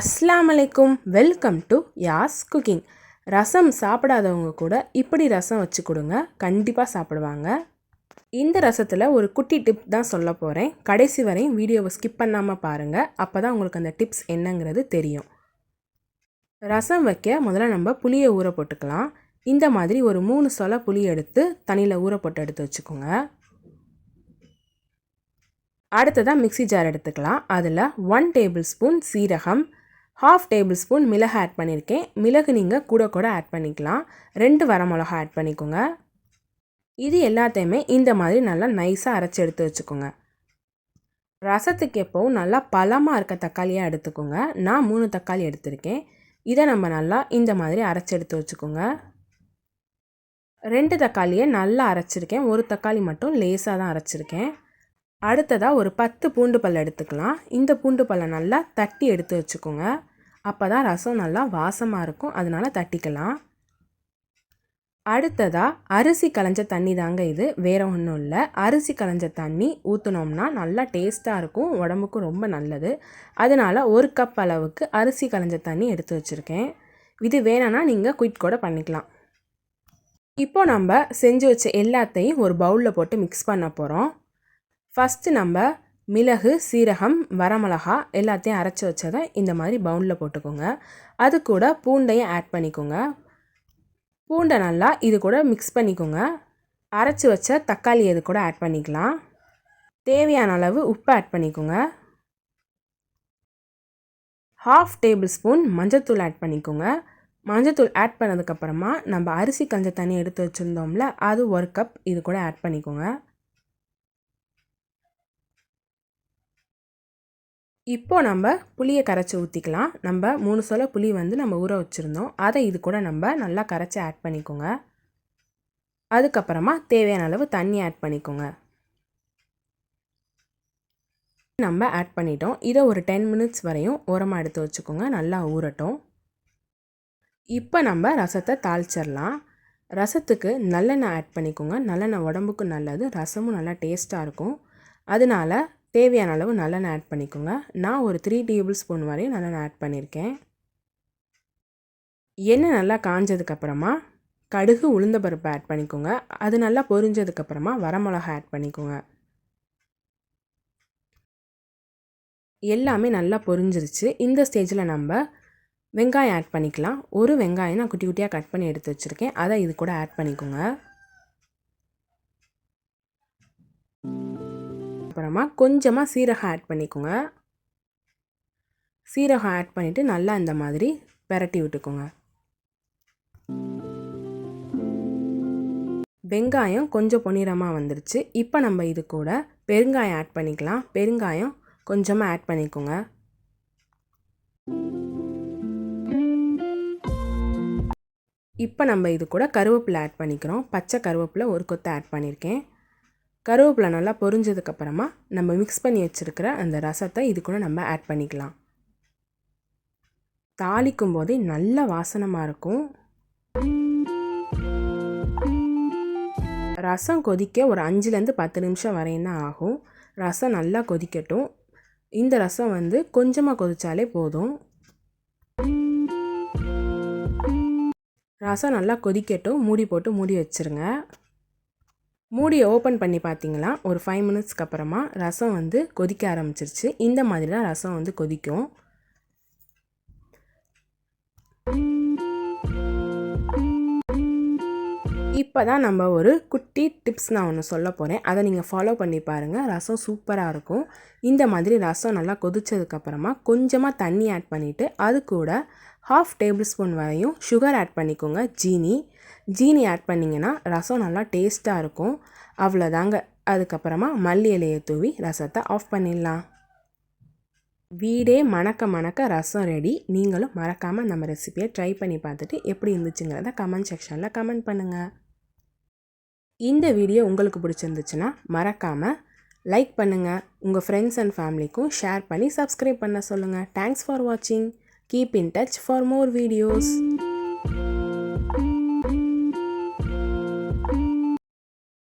அலைக்கும் welcome to Yas cooking rasam சாப்பிடாதவங்க கூட இப்படி ரசம் வச்சு கொடுங்க. கண்டிப்பாக சாப்பிடுவாங்க. இந்த ரசத்தில் ஒரு குட்டி டிப் தான் சொல்ல போகிறேன் கடைசி வரையும் வீடியோவை ஸ்கிப் பண்ணாமல் பாருங்கள் அப்போ தான் உங்களுக்கு அந்த டிப்ஸ் என்னங்கிறது தெரியும். ரசம் வைக்க முதல்ல நம்ம புளியை ஊற போட்டுக்கலாம். இந்த மாதிரி ஒரு மூணு சொல புளி எடுத்து தண்ணியில் ஊற போட்டு எடுத்து வச்சுக்கோங்க. அடுத்ததாக மிக்சி ஜார் எடுத்துக்கலாம். அதில் ஒன் டேபிள் ஸ்பூன் சீரகம் ஹாஃப் டேபிள் ஸ்பூன் மிளகு ஆட் பண்ணியிருக்கேன் மிளகு நீங்கள் கூட கூட ஆட் பண்ணிக்கலாம். ரெண்டு வரமிளகா ஆட் பண்ணிக்கோங்க. இது எல்லாத்தையுமே இந்த மாதிரி நல்லா நைஸாக அரைச்சி எடுத்து வச்சுக்கோங்க. ரசத்துக்கு எப்போவும் நல்லா பழமாக இருக்க தக்காளியாக எடுத்துக்கோங்க. நான் மூணு தக்காளி எடுத்திருக்கேன். இதை நம்ம நல்லா இந்த மாதிரி அரைச்சி எடுத்து வச்சுக்கோங்க. ரெண்டு தக்காளியை நல்லா அரைச்சிருக்கேன். ஒரு தக்காளி மட்டும் லேசாக தான் அரைச்சிருக்கேன். அடுத்ததாக ஒரு பத்து பூண்டு பல் எடுத்துக்கலாம். இந்த பூண்டு பல்லை நல்லா தட்டி எடுத்து வச்சுக்கோங்க. அப்போ தான் ரசம் நல்லா வாசமாக இருக்கும். அதனால் தட்டிக்கலாம். அடுத்ததாக அரிசி களைஞ்ச தண்ணி தாங்க இது. வேறு ஒன்றும் இல்லை. அரிசி களைஞ்ச தண்ணி ஊற்றினோம்னா நல்லா டேஸ்ட்டாக இருக்கும். உடம்புக்கும் ரொம்ப நல்லது. அதனால் ஒரு கப் அளவுக்கு அரிசி களைஞ்ச தண்ணி எடுத்து வச்சுருக்கேன். இது வேணும்னா நீங்கள் குயிட் கூட பண்ணிக்கலாம். இப்போ நம்ம செஞ்சு வச்ச எல்லாத்தையும் ஒரு பவுலில் போட்டு மிக்ஸ் பண்ண போகிறோம் ஃபஸ்ட்டு நம்ம மிளகு சீரகம் வரமிளகா எல்லாத்தையும் அரைச்சி வச்சதை இந்த மாதிரி பவுலில் போட்டுக்கோங்க. அது கூட பூண்டையும் ஆட் பண்ணிக்கோங்க. பூண்டை நல்லா இது கூட மிக்ஸ் பண்ணிக்கோங்க. அரைச்சி வச்ச தக்காளி இது கூட ஆட் பண்ணிக்கலாம். தேவையான அளவு உப்பு ஆட் பண்ணிக்கோங்க. ஹாஃப் டேபிள் ஸ்பூன் மஞ்சத்தூள் ஆட் பண்ணிக்கோங்க. மஞ்சத்தூள் ஆட் பண்ணதுக்கப்புறமா நம்ம அரிசி கஞ்ச தண்ணி எடுத்து வச்சுருந்தோம்ல அது ஒரு கப் இது கூட ஆட் பண்ணிக்கோங்க. இப்போது நம்ம புளியை கரைச்சி ஊற்றிக்கலாம் நம்ம மூணு சொல புளி வந்து நம்ம ஊற வச்சுருந்தோம். அதை இது கூட நம்ம நல்லா கரைச்சி ஆட் பண்ணிக்கோங்க. அதுக்கப்புறமா தேவையான அளவு தண்ணி ஆட் பண்ணிக்கோங்க. நம்ம ஆட் பண்ணிட்டோம். இதை ஒரு டென் மினிட்ஸ் வரையும் உரமாக எடுத்து வச்சுக்கோங்க. நல்லா ஊறட்டும். இப்போ நம்ம ரசத்தை தாளிச்சிடலாம். ரசத்துக்கு நல்லெண்ணெய் ஆட் பண்ணிக்கோங்க. நல்லெண்ணெய் உடம்புக்கு நல்லது. ரசமும் நல்லா டேஸ்ட்டாக இருக்கும். அதனால் தேவையான அளவு நல்லெண்ணெய் ஆட் பண்ணிக்கோங்க. நான் ஒரு த்ரீ டேபிள் ஸ்பூன் வரையும் நல்லெண்ணெய் ஆட் பண்ணியிருக்கேன் எண்ணெய் நல்லா காஞ்சதுக்கப்புறமா கடுகு உளுந்த பருப்பு ஆட் பண்ணிக்கோங்க. அது நல்லா பொரிஞ்சதுக்கப்புறமா வரமிளகா ஆட் பண்ணிக்கோங்க. எல்லாமே நல்லா பொரிஞ்சிருச்சு. இந்த ஸ்டேஜில் நம்ம வெங்காயம் ஆட் பண்ணிக்கலாம். ஒரு வெங்காயம் நான் குட்டி குட்டியாக கட் பண்ணி எடுத்து வச்சுருக்கேன். அதை இது கூட ஆட் பண்ணிக்கோங்க. அப்புறமா கொஞ்சமாக சீரகம் ஆட் பண்ணிக்கோங்க. சீரகம் ஆட் பண்ணிவிட்டு நல்லா இந்த மாதிரி பெரட்டி விட்டுக்கோங்க. வெங்காயம் கொஞ்சம் பொன்னிறமாக வந்துருச்சு. இப்போ நம்ம இது கூட பெருங்காயம் ஆட் பண்ணிக்கலாம். பெருங்காயம் கொஞ்சமாக ஆட் பண்ணிக்கோங்க. இப்போ நம்ம இது கூட கருவேப்பிலை ஆட் பண்ணிக்கிறோம். பச்சை கருவேப்பிலை ஒரு கொத்தை ஆட் பண்ணியிருக்கேன் கருவேப்பிலை நல்லா பொரிஞ்சதுக்கப்புறமா நம்ம மிக்ஸ் பண்ணி வச்சுருக்கிற அந்த ரசத்தை இது கூட நம்ம ஆட் பண்ணிக்கலாம். தாளிக்கும் போதே நல்ல வாசனமாக இருக்கும். ரசம் கொதிக்க ஒரு அஞ்சுலேருந்து பத்து நிமிஷம் வரையும் தான் ஆகும். ரசம் நல்லா கொதிக்கட்டும். இந்த ரசம் வந்து கொஞ்சமாக கொதித்தாலே போதும். ரசம் நல்லா கொதிக்கட்டும். மூடி போட்டு மூடி வச்சுருங்க. மூடியை ஓப்பன் பண்ணி பார்த்தீங்களா? ஒரு ஃபைவ் மினிட்ஸ்க்கு அப்புறமா ரசம் வந்து கொதிக்க ஆரம்பிச்சிருச்சு. இந்த மாதிரி தான் ரசம் வந்து கொதிக்கும். இப்போ தான் நம்ம ஒரு குட்டி டிப்ஸ் நான் ஒன்று சொல்ல போகிறேன் அதை நீங்கள் ஃபாலோ பண்ணி பாருங்கள் ரசம் சூப்பராக இருக்கும். இந்த மாதிரி ரசம் நல்லா கொதிச்சதுக்கப்புறமா கொஞ்சமாக தண்ணி ஆட் பண்ணிவிட்டு அது கூட ஹாஃப் டேபிள் ஸ்பூன் வரையும் சுகர் ஆட் பண்ணிக்கோங்க. ஜீனி. ஜீனி ஆட் பண்ணிங்கன்னா ரசம் நல்லா டேஸ்ட்டாக இருக்கும். அவ்வளோதாங்க அதுக்கப்புறமா மல்லி இலையை தூவி ரசத்தை ஆஃப் பண்ணிடலாம். வீடே மணக்க மணக்க ரசம் ரெடி நீங்களும் மறக்காமல் நம்ம ரெசிபியை ட்ரை பண்ணி பார்த்துட்டு எப்படி இருந்துச்சுங்கிறத கமெண்ட் செக்ஷனில் கமெண்ட் பண்ணுங்கள் இந்த வீடியோ உங்களுக்கு பிடிச்சிருந்துச்சுன்னா மறக்காமல் லைக் பண்ணுங்கள் உங்கள் ஃப்ரெண்ட்ஸ் அண்ட் ஃபேமிலிக்கும் ஷேர் பண்ணி சப்ஸ்கிரைப் பண்ண சொல்லுங்கள் தேங்க்ஸ் ஃபார் வாட்சிங் keep in touch for more videos